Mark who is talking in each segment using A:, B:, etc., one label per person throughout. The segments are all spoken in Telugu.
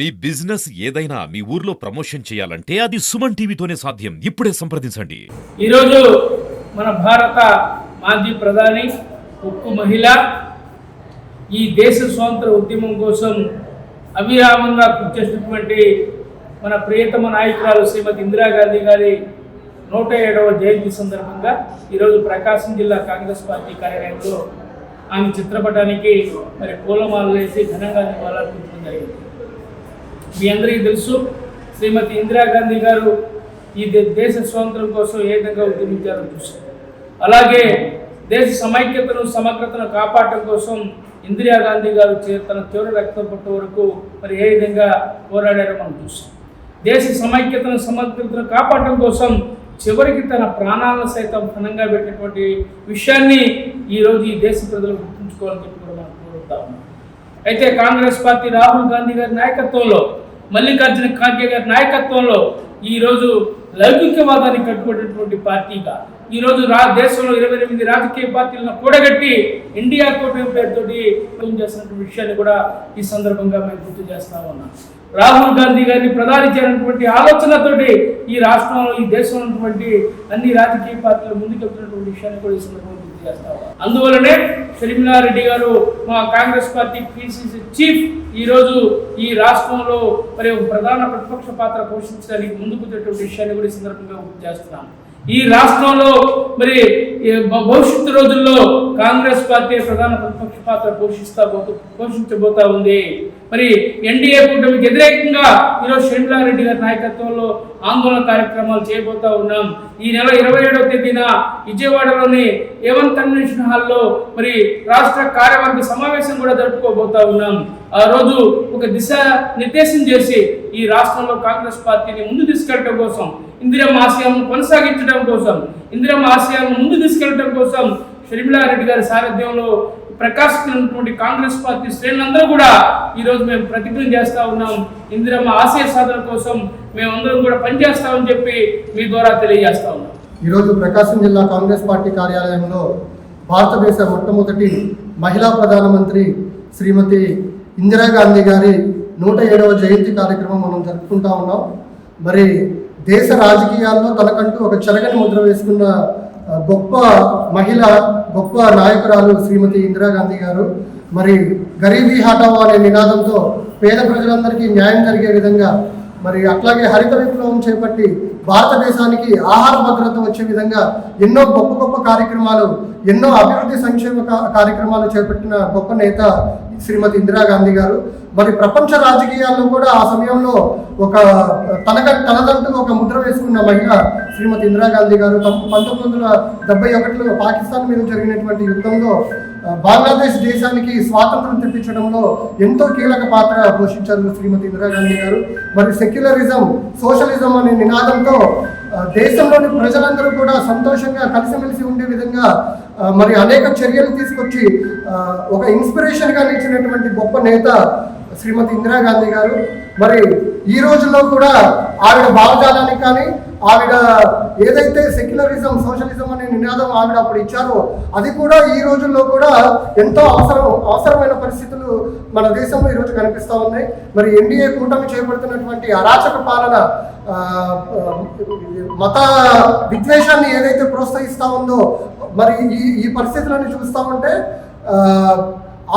A: మీ బిజినెస్ ఏదైనా మీ ఊర్లో ప్రమోషన్ చేయాలంటే అది సుమన్ టీవీతోనే సాధ్యం. ఇప్పుడే సంప్రదించండి.
B: ఈరోజు మన భారత మాజీ ప్రధాని ఉక్కు మహిళ ఈ దేశ స్వాతంత్ర ఉద్యమం కోసం అవిరామంగా కృషి చేసినటువంటి మన ప్రియతమ నాయకురాలు శ్రీమతి ఇందిరాగాంధీ గారి నూట ఏడవ జయంతి సందర్భంగా ఈరోజు ప్రకాశం జిల్లా కాంగ్రెస్ పార్టీ కార్యాలయంలో ఆమె చిత్రపటానికి మరి పూలమాలలు వేసి ఘనంగా నివాళులర్పించడం జరిగింది. మీ అందరికీ తెలుసు శ్రీమతి ఇందిరాగాంధీ గారు ఈ దేశ స్వాతంత్రం కోసం ఏ విధంగా ఉద్యమించారో చూసి అలాగే దేశ సమైక్యతను సమగ్రతను కాపాడటం కోసం ఇందిరాగాంధీ గారు చే- తన చివరి రక్తం పట్టు వరకు మరి ఏ విధంగా పోరాడారో మనం చూసాం దేశ సమైక్యతను సమగ్రతను కాపాడటం కోసం చివరికి తన ప్రాణాలను సైతం ఘనంగా పెట్టినటువంటి విషయాన్ని ఈరోజు ఈ దేశ ప్రజలు గుర్తుంచుకోవాలని చెప్పి కూడా మనం కోరుతా ఉన్నాం. అయితే కాంగ్రెస్ పార్టీ రాహుల్ గాంధీ గారి నాయకత్వంలో మల్లికార్జున ఖార్గే గారి నాయకత్వంలో ఈరోజు లౌకికవాదాన్ని కట్టుకున్నటువంటి పార్టీగా ఈరోజు రా దేశంలో ఇరవై ఎనిమిది రాజకీయ పార్టీలను కూడగట్టి ఇండియా కూటమి పేరుతోటి చేసినటువంటి విషయాన్ని కూడా ఈ సందర్భంగా మేము గుర్తు చేస్తా ఉన్నాం. రాహుల్ గాంధీ గారిని ప్రధాని చేయాలన్నటువంటి ఆలోచనతోటి ఈ రాష్ట్రంలో ఈ దేశంలో ఉన్నటువంటి అన్ని రాజకీయ పార్టీలు ముందుకెళ్తున్నటువంటి విషయాన్ని కూడా ఈ సందర్భంగా అందువలనే షర్మిలారెడ్డి గారు మా కాంగ్రెస్ పార్టీ పిసిసి చీఫ్ ఈరోజు ఈ రాష్ట్రంలో మరి ఒక ప్రధాన ప్రతిపక్ష పాత్ర పోషించడానికి ముందుకు విషయాన్ని కూడా సందర్భంగా గుర్తు చేస్తున్నాం ఈ రాష్ట్రంలో మరి ఈ భవిష్యత్తు రోజుల్లో కాంగ్రెస్ పార్టీ ప్రధాన ప్రతిపక్ష పాత్ర పోషిస్తా పోతూ పోషించబోతా ఉంది. మరి ఎన్డీఏ కూటమికి వ్యతిరేకంగా ఈరోజు షర్మిలారెడ్డి గారి నాయకత్వంలో ఆందోళన కార్యక్రమాలు చేయబోతా ఉన్నాం. ఈ నెల ఇరవై ఏడవ తేదీన విజయవాడలోని ఏవన్ కన్వెన్షన్ హాల్లో మరి రాష్ట్ర కార్యవర్గ సమావేశం కూడా జరుపుకోబోతా ఉన్నాం. ఆ రోజు ఒక దిశ నిర్దేశం చేసి ఈ రాష్ట్రంలో కాంగ్రెస్ పార్టీని ముందు తీసుకెళ్ళడం కోసం ఇందిరం ఆశయాలను కొనసాగించడం కోసం ఇందిరం ఆశయాలను ముందు తీసుకెళ్ళడం కోసం షర్మిలారెడ్డి గారి సారథ్యంలో ప్రకాశిస్తున్నటువంటి కాంగ్రెస్ పార్టీ శ్రేణులందరూ కూడా ఈరోజు మేము ప్రతిజ్ఞ చేస్తూ ఉన్నాం. ఇందిరమ్మ ఆశయ సాధన కోసం మేమందరం కూడా పనిచేస్తామని చెప్పి మీ ద్వారా తెలియజేస్తా ఉన్నాం.
C: ఈరోజు ప్రకాశం జిల్లా కాంగ్రెస్ పార్టీ కార్యాలయంలో భారతదేశ మొట్టమొదటి మహిళా ప్రధానమంత్రి శ్రీమతి ఇందిరాగాంధీ గారి నూట ఏడవ జయంతి కార్యక్రమం మనం జరుపుకుంటా ఉన్నాం. మరి దేశ రాజకీయాల్లో తనకంటూ ఒక చెరగని ముద్ర వేసుకున్న గొప్ప మహిళ గొప్ప నాయకురాలు శ్రీమతి ఇందిరాగాంధీ గారు. మరి గరీబీ హటావో అనే నినాదంతో పేద ప్రజలందరికీ న్యాయం జరిగే విధంగా మరి అట్లాగే హరిత విప్లవం చేపట్టి భారతదేశానికి ఆహార భద్రత వచ్చే విధంగా ఎన్నో గొప్ప గొప్ప కార్యక్రమాలు ఎన్నో అభివృద్ధి సంక్షేమ కార్యక్రమాలు చేపట్టిన గొప్ప నేత శ్రీమతి ఇందిరాగాంధీ గారు. మరి ప్రపంచ రాజకీయాల్లో కూడా ఆ సమయంలో ఒక తనక తనదంటూ ఒక ముద్ర వేసుకున్న మహిళ శ్రీమతి ఇందిరాగాంధీ గారు. పంతొమ్మిది వందల డెబ్బై ఒకటిలో పాకిస్తాన్ మీద జరిగినటువంటి యుద్ధంలో బంగ్లాదేశ్ దేశానికి స్వాతంత్రం తెప్పించడంలో ఎంతో కీలక పాత్ర పోషించారు శ్రీమతి ఇందిరాగాంధీ గారు. మరి సెక్యులరిజం సోషలిజం అనే నినాదంతో దేశంలోని ప్రజలందరూ కూడా సంతోషంగా కలిసిమెలిసి ఉండే విధంగా మరి అనేక చర్యలు తీసుకొచ్చి ఒక ఇన్స్పిరేషన్గా నిలిచినటువంటి గొప్ప నేత శ్రీమతి ఇందిరాగాంధీ గారు. మరి ఈ రోజుల్లో కూడా ఆవిడ భావజాలానికి కానీ ఆవిడ ఏదైతే సెక్యులరిజం సోషలిజం అనే నినాదం ఆవిడ అప్పుడు ఇచ్చారో అది కూడా ఈ రోజుల్లో కూడా ఎంతో అవసరం అవసరమైన పరిస్థితులు మన దేశంలో ఈరోజు కనిపిస్తూ ఉన్నాయి. మరి ఎన్డీఏ కూటమి చేపడుతున్నటువంటి అరాచక పాలన మత విద్వేషాన్ని ఏదైతే ప్రోత్సహిస్తూ ఉందో మరి ఈ ఈ పరిస్థితులను చూస్తూ ఉంటే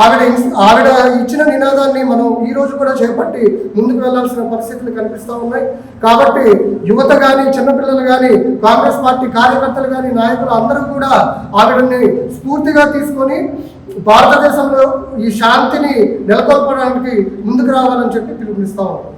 C: ఆవిడ ఆవిడ ఇచ్చిన నినాదాన్ని మనం ఈ రోజు కూడా చేపట్టి ముందుకు వెళ్ళాల్సిన పరిస్థితులు కనిపిస్తూ ఉన్నాయి. కాబట్టి యువత కానీ చిన్నపిల్లలు కానీ కాంగ్రెస్ పార్టీ కార్యకర్తలు కానీ నాయకులు అందరూ కూడా ఆవిడని స్ఫూర్తిగా తీసుకొని భారతదేశంలో ఈ శాంతిని నెలకొల్పడానికి ముందుకు రావాలని చెప్పి పిలుపునిస్తా ఉన్నాం.